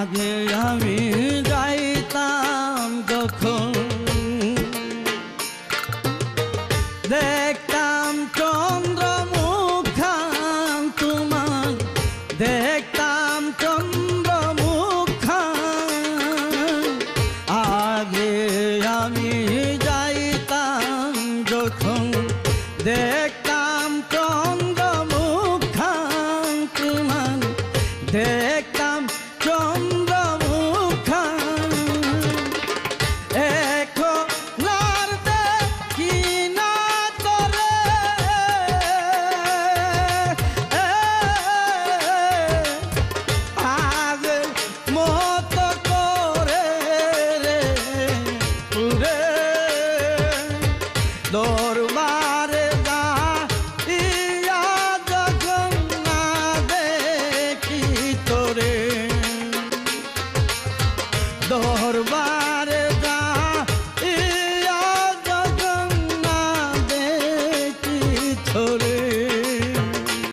আগে আমি যাইতাম যখন দেখতাম চন্দ্র মুখান তোমার, দেখতাম চন্দ্র মুখান আগে আমি যাইতাম যখন দেখতাম চন্দ্র মুখান তোমার, দেখতাম দরবারে গা ইয়া যখন না দেখি তোরে। দরবারে যা ইয়া যখন না দেখি তোরে।